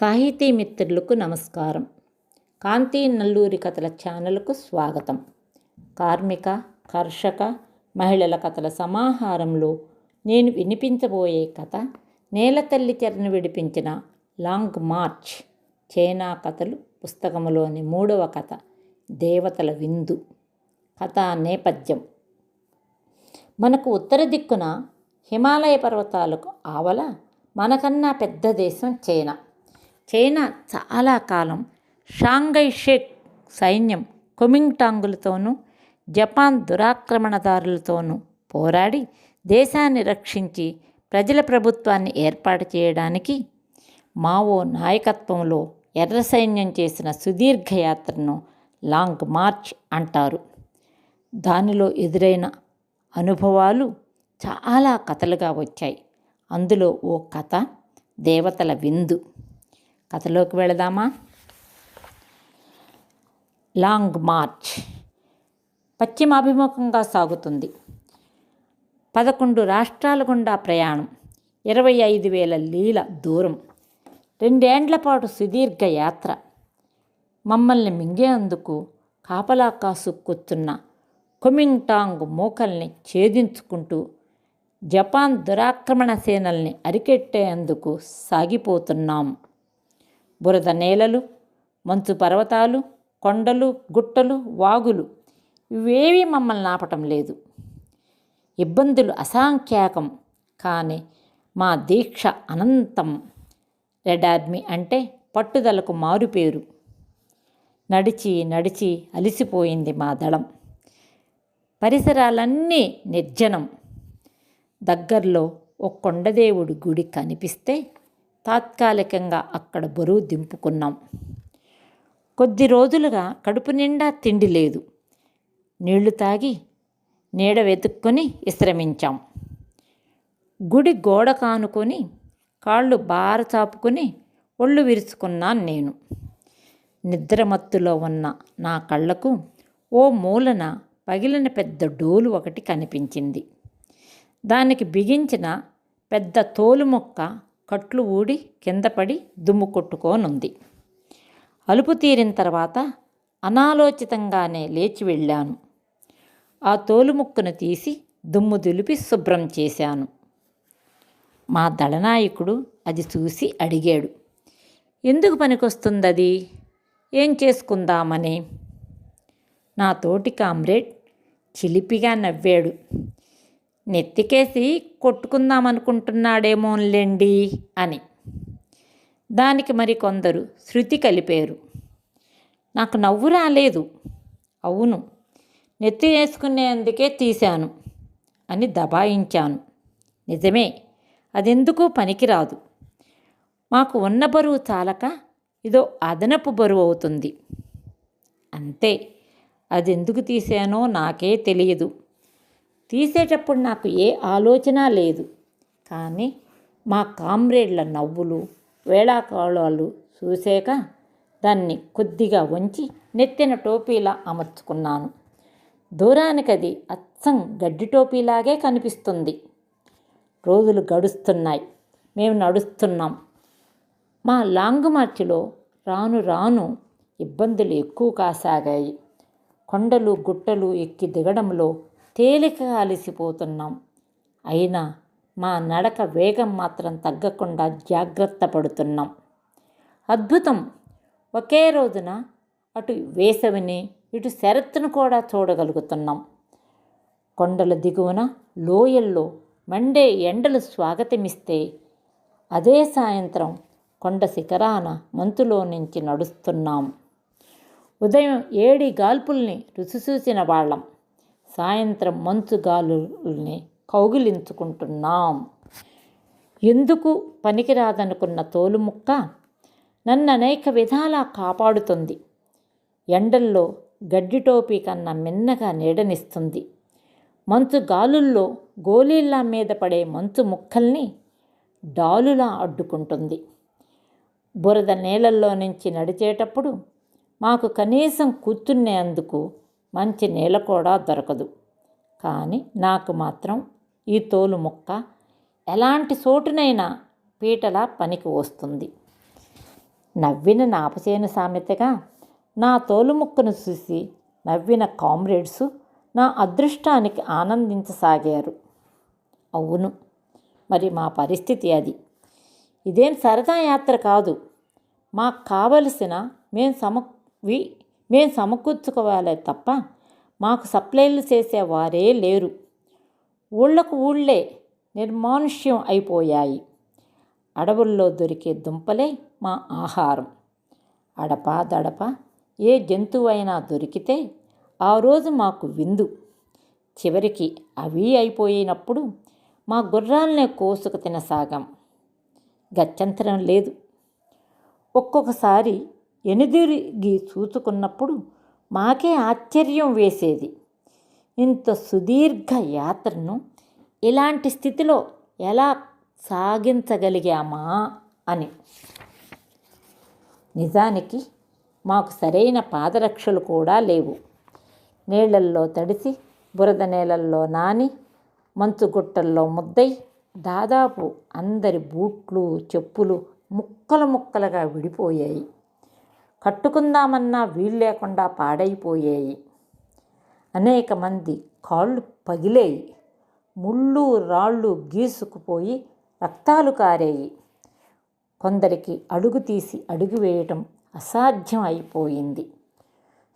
సాహితీ మిత్రులకు నమస్కారం. కాంతి నల్లూరి కథల ఛానల్కు స్వాగతం. కార్మిక కర్షక మహిళల కథల సమాహారంలో నేను వినిపించబోయే కథ నేలతల్లి చెరను విడిపించిన లాంగ్ మార్చ్ చైనా కథలు పుస్తకంలోని మూడవ కథ దేవతల విందు. కథా నేపథ్యం. మనకు ఉత్తర దిక్కున హిమాలయ పర్వతాలకు ఆవల మనకన్నా పెద్ద దేశం చైనా. చైనా చాలా కాలం షాంఘై షేక్ సైన్యం కొమింగ్టాంగులతోనూ జపాన్ దురాక్రమణదారులతోనూ పోరాడి దేశాన్ని రక్షించి ప్రజల ప్రభుత్వాన్ని ఏర్పాటు చేయడానికి మావో నాయకత్వంలో ఎర్ర సైన్యం చేసిన సుదీర్ఘ యాత్రను లాంగ్ మార్చ్ అంటారు. దానిలో ఎదురైన అనుభవాలు చాలా కథలుగా వచ్చాయి. అందులో ఓ కథ దేవతల విందు. కథలోకి వెళదామా? Long March. పశ్చిమాభిముఖంగా సాగుతుంది. పదకొండు రాష్ట్రాల గుండా ప్రయాణం. ఇరవై ఐదు వేల లీల దూరం. రెండేండ్ల పాటు సుదీర్ఘ యాత్ర. మమ్మల్ని మింగేందుకు కాపలా కాసుక్కుతున్న కొమింగ్టాంగ్ మూకల్ని ఛేదించుకుంటూ జపాన్ దురాక్రమణ సేనల్ని అరికెట్టేందుకు సాగిపోతున్నాం. బురద నేలలు మంచు పర్వతాలు కొండలు గుట్టలు వాగులు ఇవేవీ మమ్మల్ని ఆపటం లేదు. ఇబ్బందులు అసాంఖ్యాకం. కానీ మా దీక్ష అనంతం. రెడ్ ఆర్మీ అంటే పట్టుదలకు మారుపేరు. నడిచి నడిచి అలిసిపోయింది మా దళం. పరిసరాలన్నీ నిర్జనం. దగ్గరలో ఒక కొండదేవుడి గుడి కనిపిస్తే తాత్కాలికంగా అక్కడ బరువు దింపుకున్నాం. కొద్ది రోజులుగా కడుపు నిండా తిండి లేదు. నీళ్ళు తాగి నీడ వెతుక్కొని విశ్రమించాం. గుడి గోడ కానుకొని కాళ్ళు బార చాపుకొని ఒళ్ళు విరుచుకున్నాను నేను. నిద్రమత్తులో ఉన్న నా కళ్ళకు ఓ మూలన పగిలిన పెద్ద డోలు ఒకటి కనిపించింది. దానికి బిగించిన పెద్ద తోలు మొక్క కట్లు ఊడి కిందపడి దుమ్ము కొట్టుకోనుంది. అలుపు తీరిన తర్వాత అనాలోచితంగానే లేచి వెళ్ళాను. ఆ తోలుముక్కును తీసి దుమ్ము దులిపి శుభ్రం చేశాను. మా దళనాయకుడు అది చూసి అడిగాడు ఎందుకు పనికొస్తుందది? ఏం చేసుకుందామని? నా తోటి కామ్రేడ్ చిలిపిగా నవ్వాడు నెత్తికేసి కొట్టుకుందామనుకుంటున్నాడేమోన్లేండి అని. దానికి మరి కొందరు శృతి కలిపారు. నాకు నవ్వు రాలేదు. అవును నెత్తి వేసుకునేందుకే తీశాను అని దబాయించాను. నిజమే అదెందుకు పనికిరాదు. మాకు ఉన్న బరువు చాలక ఇదో అదనపు బరువు అవుతుంది. అంతే అది ఎందుకు తీసానో నాకే తెలియదు. తీసేటప్పుడు నాకు ఏ ఆలోచన లేదు. కానీ మా కామ్రేడ్ల నవ్వులు వేళాకాలాలు చూసాక దాన్ని కొద్దిగా వంచి నెత్తిన టోపీలా అమర్చుకున్నాను. దూరానికి అది అచ్చం గడ్డి టోపీలాగే కనిపిస్తుంది. రోజులు గడుస్తున్నాయి. మేము నడుస్తున్నాం. మా లాంగ్ మార్చిలో రాను రాను ఇబ్బందులు ఎక్కువ కాసాగాయి. కొండలు గుట్టలు ఎక్కి దిగడంలో తేలికగా అలసిపోతున్నాం. అయినా మా నడక వేగం మాత్రం తగ్గకుండా జాగ్రత్త పడుతున్నాం. అద్భుతం! ఒకే రోజున అటు వేసవిని ఇటు శరత్తును కూడా చూడగలుగుతున్నాం. కొండల దిగువన లోయల్లో మండే ఎండలు స్వాగతమిస్తే అదే సాయంత్రం కొండ శిఖరాన మంతులో నుంచి నడుస్తున్నాం. ఉదయం ఏడి గాల్పుల్ని రుచి చూసిన వాళ్ళం. సాయంత్రం మంచు గాలుల్ని కౌగిలించుకుంటున్నాం. ఎందుకు పనికిరాదనుకున్న తోలుముక్క? నన్ను అనేక విధాలా కాపాడుతుంది. ఎండల్లో గడ్డి టోపీ కన్నా మిన్నగా నీడనిస్తుంది. మంచు గాలుల్లో గోళీల్లా మీద పడే మంచు ముక్కల్ని డాలులా అడ్డుకుంటుంది. బురద నీళ్ళల్లో నుంచి నడిచేటప్పుడు మాకు కనీసం కూర్చునేందుకు మంచి నేల కూడా దొరకదు. కానీ నాకు మాత్రం ఈ తోలు ముక్క ఎలాంటి చోటునైనా పీటలా పనికి వస్తుంది. నవ్విన నాపచేను సామెతగా నా తోలుముక్కను చూసి నవ్విన కామ్రేడ్సు నా అదృష్టానికి ఆనందించసాగారు. అవును మరి మా పరిస్థితి అది. ఇదేం సరదా యాత్ర కాదు. మాకు కావలసిన మేం సమ మేము మేం సమకూర్చుకోవాలే తప్ప మాకు సప్లైలు చేసేవారే లేరు. ఊళ్ళకు ఊళ్ళే నిర్మానుష్యం అయిపోయాయి. అడవుల్లో దొరికే దుంపలే మా ఆహారం. అడప దడప ఏ జంతువైనా దొరికితే ఆ రోజు మాకు విందు. చివరికి అవి అయిపోయినప్పుడు మా గుర్రాలనే కోసుకు తినసాగాం గత్యంతరం లేదు. ఒక్కొక్కసారి ఎనుదిరిగి చూసుకున్నప్పుడు మాకే ఆశ్చర్యం వేసేది. ఇంత సుదీర్ఘ యాత్రను ఇలాంటి స్థితిలో ఎలా సాగించగలిగామా అని. నిజానికి మాకు సరైన పాదరక్షలు కూడా లేవు. నీళ్ళల్లో తడిసి బురద నేలల్లో నాని మంచుగుట్టల్లో ముద్దై దాదాపు అందరి బూట్లు చెప్పులు ముక్కలు ముక్కలుగా విడిపోయాయి. కట్టుకుందామన్నా వీలు లేకుండా పాడైపోయాయి. అనేక మంది కాళ్ళు పగిలేయి. ముళ్ళు రాళ్ళు గీసుకుపోయి రక్తాలు కారేయి. కొందరికి అడుగు తీసి అడుగు వేయటం అసాధ్యం అయిపోయింది.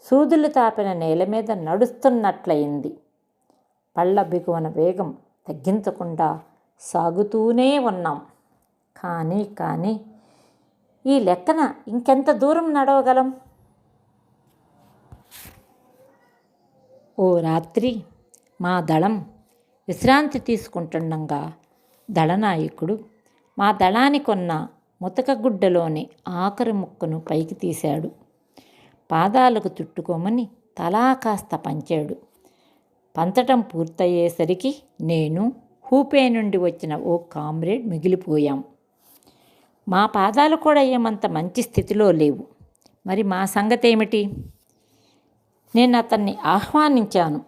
సూదులు తాపిన నేల మీద నడుస్తున్నట్లయింది. పళ్ళ బిగువన వేగం తగ్గించకుండా సాగుతూనే ఉన్నాం. కానీ కానీ ఈ లెక్కన ఇంకెంత దూరం నడవగలం? ఓ రాత్రి మా దళం విశ్రాంతి తీసుకుంటుండగా దళనాయకుడు మా దళానికొన్న ముతకగుడ్డలోని ఆఖరి ముక్కను పైకి తీశాడు. పాదాలకు చుట్టుకోమని తలా కాస్త పంచాడు. పంచటం పూర్తయ్యేసరికి నేను హూపే నుండి వచ్చిన ఓ కామ్రేడ్ మిగిలిపోయాం. మా పాదాలు కూడా ఏమంత మంచి స్థితిలో లేవు. మరి మా సంగతి ఏమిటి? నేను అతన్ని ఆహ్వానించాను.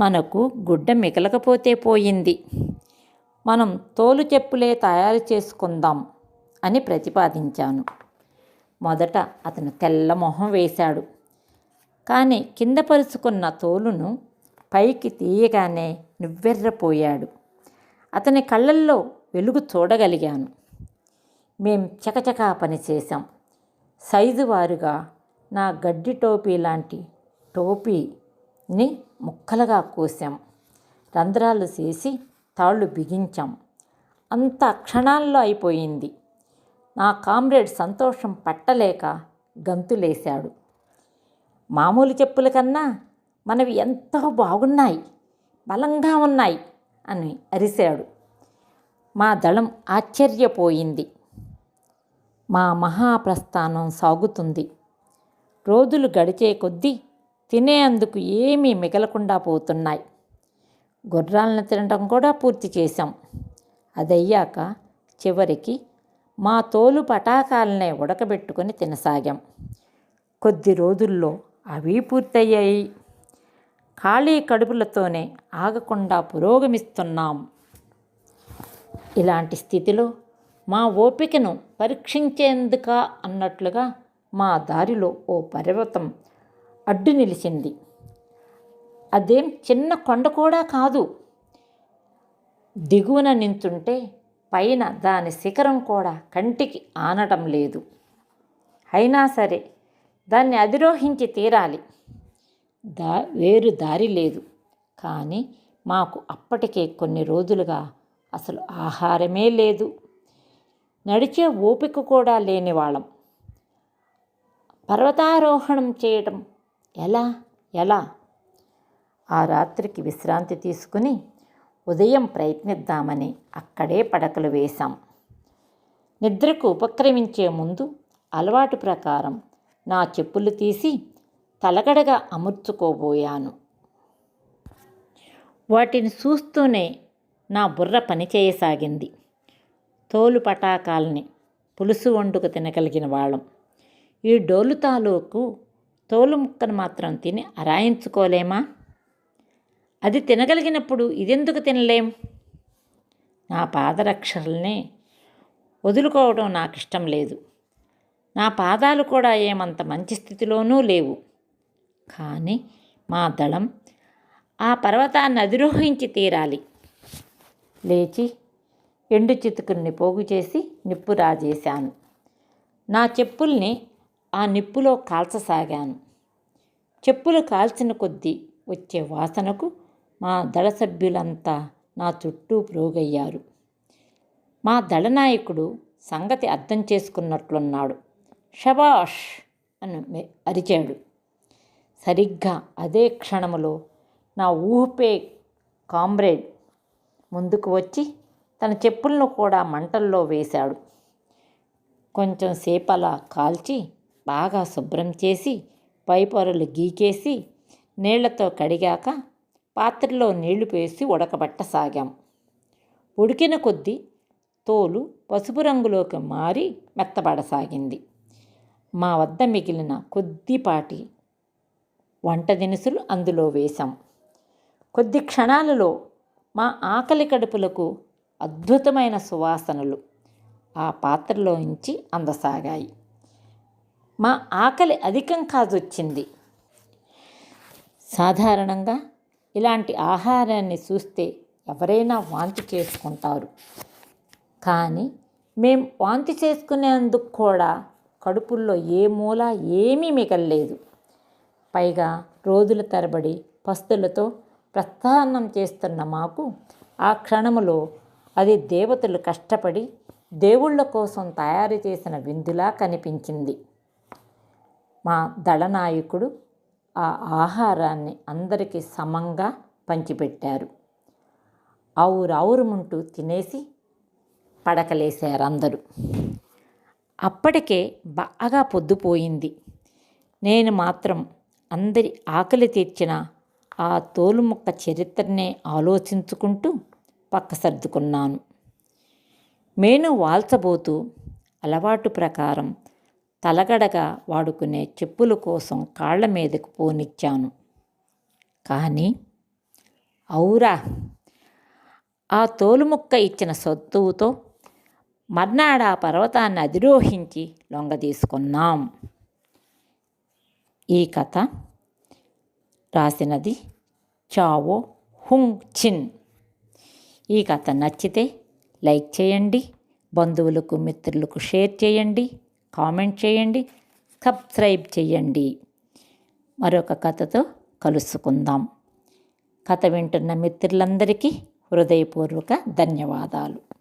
మనకు గుడ్డ మిగలకపోతే పోయింది. మనం తోలు చెప్పులే తయారు చేసుకుందాం అని ప్రతిపాదించాను. మొదట అతను తెల్ల మొహం వేశాడు. కానీ కింద పరుచుకున్న తోలును పైకి తీయగానే నువ్వెర్రపోయాడు. అతని కళ్ళల్లో వెలుగు చూడగలిగాను. మేం చకచకా పని చేశాం. సైజు వారుగా నా గడ్డి టోపీ లాంటి టోపీని ముక్కలుగా కోసాం. రంధ్రాలు చేసి తాళ్ళు బిగించాం. అంత క్షణాల్లో అయిపోయింది. నా కామ్రేడ్ సంతోషం పట్టలేక గంతులేశాడు. మామూలు చెప్పుల కన్నా మనవి ఎంతో బాగున్నాయి బలంగా ఉన్నాయి అని అరిశాడు. మా దళం ఆశ్చర్యపోయింది. మా మహాప్రస్థానం సాగుతుంది. రోజులు గడిచే కొద్దీ తినేందుకు ఏమీ మిగలకుండా పోతున్నాయి. గుర్రాలను తినడం కూడా పూర్తి చేశాం. అదయ్యాక చివరికి మా తోలు పటాకాలనే ఉడకబెట్టుకొని తినసాగాం. కొద్ది రోజుల్లో అవి పూర్తయ్యాయి. ఖాళీ కడుపులతోనే ఆగకుండా పురోగమిస్తున్నాం. ఇలాంటి స్థితిలో మా ఓపికను పరీక్షించేందుక అన్నట్లుగా మా దారిలో ఓ పర్వతం అడ్డు నిలిచింది. అదేం చిన్న కొండ కూడా కాదు. దిగువన నించుంటే పైన దాని శిఖరం కూడా కంటికి ఆనటం లేదు. అయినా సరే దాన్ని అధిరోహించి తీరాలి. దా వేరు దారి లేదు. కానీ మాకు అప్పటికే కొన్ని రోజులుగా అసలు ఆహారమే లేదు. నడిచే ఓపిక కూడా లేని వాళ్ళం. పర్వతారోహణం చేయటం ఎలా? ఎలా? ఆ రాత్రికి విశ్రాంతి తీసుకుని ఉదయం ప్రయత్నిద్దామని అక్కడే పడకలు వేశాం. నిద్రకు ఉపక్రమించే ముందు అలవాటు ప్రకారం నా చెప్పులు తీసి తలగడగా అమర్చుకోబోయాను. వాటిని చూస్తూనే నా బుర్ర పనిచేయసాగింది. తోలు పటాకాల్ని పులుసు వండుకు తినగలిగిన వాళ్ళం. ఈ డోలు తాలూకు తోలు ముక్కను మాత్రం తిని అరాయించుకోలేమా? అది తినగలిగినప్పుడు ఇదెందుకు తినలేం? నా పాదరక్షల్ని వదులుకోవడం నాకు ఇష్టం లేదు. నా పాదాలు కూడా ఏమంత మంచి స్థితిలోనూ లేవు. కానీ మా దళం ఆ పర్వతాన్ని అధిరోహించి తీరాలి. లేచి ఎండు చితుకుల్ని పోగు చేసి నిప్పు రాజేశాను. నా చెప్పుల్ని ఆ నిప్పులో కాల్చసాగాను. చెప్పులు కాల్చిన కొద్దీ వచ్చే వాసనకు మా దళ సభ్యులంతా నా చుట్టూ ప్రోగయ్యారు. మా దళనాయకుడు సంగతి అర్థం చేసుకున్నట్లున్నాడు. షబాష్ అని అరిచాడు. సరిగ్గా అదే క్షణములో నా ఊహపే కామ్రేడ్ ముందుకు వచ్చి తన చెప్పులను కూడా మంటల్లో వేశాడు. కొంచెం సేపలా కాల్చి బాగా శుభ్రం చేసి పైపొరలు గీకేసి నీళ్ళతో కడిగాక పాత్రలో నీళ్ళు వేసి ఉడకబట్టసాగాం. ఉడికిన కొద్దీ తోలు పసుపు రంగులోకి మారి మెత్తబడసాగింది. మా వద్ద మిగిలిన కొద్దిపాటి వంట దినుసులు అందులో వేశాం. కొద్ది క్షణాలలో మా ఆకలి కడుపులకు అద్భుతమైన సువాసనలు ఆ పాత్రలోంచి అందసాగాయి. మా ఆకలి అధికం కాదొచ్చింది. సాధారణంగా ఇలాంటి ఆహారాన్ని చూస్తే ఎవరైనా వాంతి చేసుకుంటారు. కానీ మేం వాంతి చేసుకునేందుకు కూడా కడుపుల్లో ఏ మూల ఏమీ మిగల్లేదు. పైగా రోజుల తరబడి పస్తులతో ప్రస్థానం చేస్తున్న మాకు ఆ క్షణములో అది దేవతలు కష్టపడి దేవుళ్ళ కోసం తయారు చేసిన విందులా కనిపించింది. మా దళనాయకుడు ఆ ఆహారాన్ని అందరికీ సమంగా పంచిపెట్టారు. ఆవురావురుమంటూ తినేసి పడకలేశారు అందరూ. అప్పటికే బాగా పొద్దుపోయింది నేను మాత్రం అందరి ఆకలి తీర్చిన ఆ తోలుముక్క చరిత్రనే ఆలోచించుకుంటూ పక్క సర్దుకున్నాను మేను వాల్చబోతూ అలవాటు ప్రకారం తలగడగా వాడుకునే చెప్పుల కోసం కాళ్ళ మీదకు పోనిచ్చాను. కానీ అవురా ఆ తోలుముక్క ఇచ్చిన సొత్తువుతో మర్నాడు ఆ పర్వతాన్ని అధిరోహించి లొంగదీసుకున్నాం. ఈ కథ రాసినది చావో హుంగ్ చిన్ ఈ కథ నచ్చితే లైక్ చేయండి. బంధువులకు మిత్రులకు షేర్ చేయండి. కామెంట్ చేయండి. సబ్స్క్రైబ్ చేయండి. మరొక కథతో కలుసుకుందాం. కథ వింటున్న మిత్రులందరికీ హృదయపూర్వక ధన్యవాదాలు.